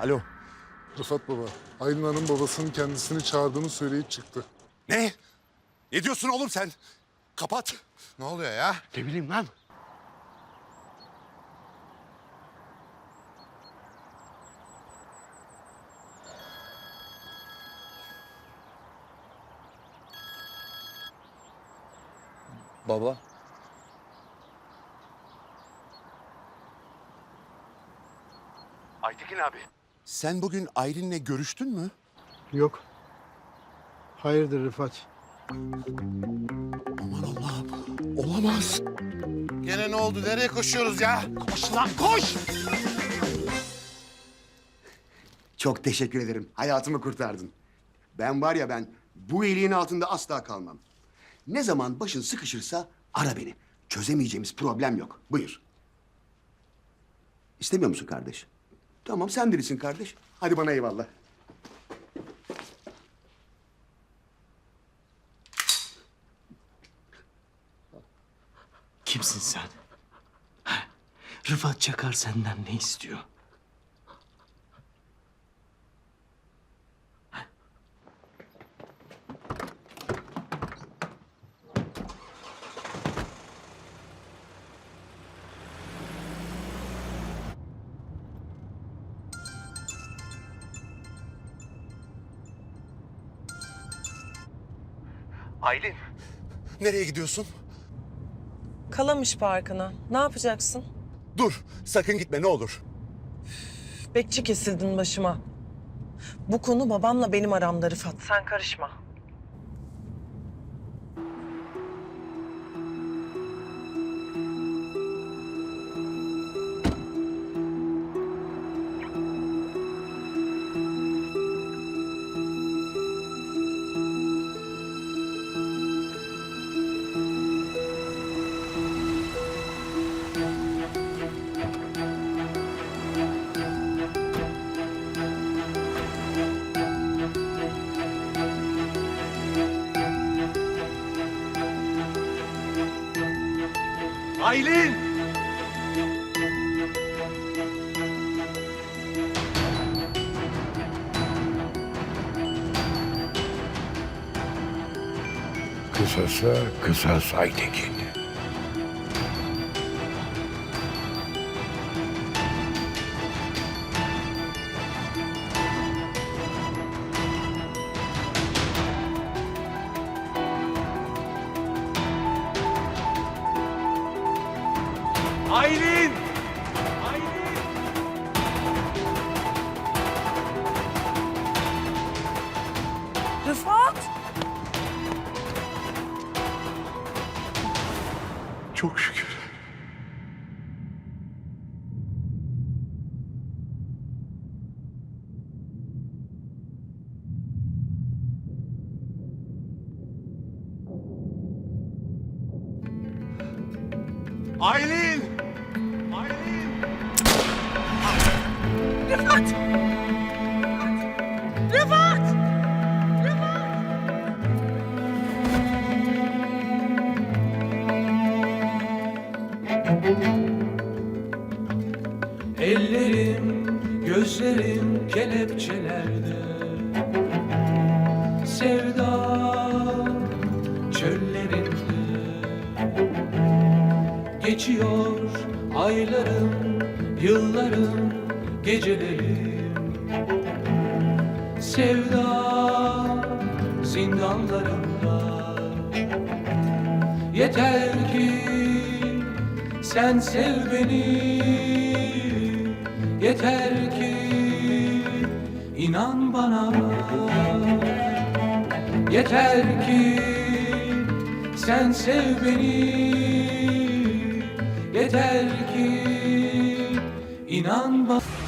Alo. Rıfat baba, Aylin Hanım babasının kendisini çağırdığını söyleyip çıktı. Ne? Ne diyorsun oğlum sen? Kapat. Ne oluyor ya? Ne bileyim lan. Baba. Aytekin abi. Sen bugün Aylin'le görüştün mü? Yok. Hayırdır Rıfat? Aman Allah'ım. Olamaz. Gene ne oldu? Nereye koşuyoruz ya? Koş lan koş. Çok teşekkür ederim. Hayatımı kurtardın. Ben var ya ben bu iyiliğin altında asla kalmam. Ne zaman başın sıkışırsa ara beni. Çözemeyeceğimiz problem yok. Buyur. İstemiyor musun kardeş? Tamam sen birisin kardeş. Hadi bana eyvallah. Kimsin sen? Rıfat Çakar senden ne istiyor? Aylin. Nereye gidiyorsun? Kalamış Parkı'na. Ne yapacaksın? Dur. Sakın gitme ne olur. Bekçi kesildin başıma. Bu konu babamla benim aramda Rıfat. Sen karışma. Aylin. Kısasa kısas Aytekin. Aylin. Rıfat! Çok şükür. Aylin! Rıfat! Rıfat! Ellerim, gözlerim kelepçelerde Sevda çöllerinde Geçiyor aylarım, yıllarım, gecelerim Sevda zindanlarında. Yeter ki sen sev beni. Yeter ki inan bana. Yeter ki sen sev beni. Yeter ki inan bana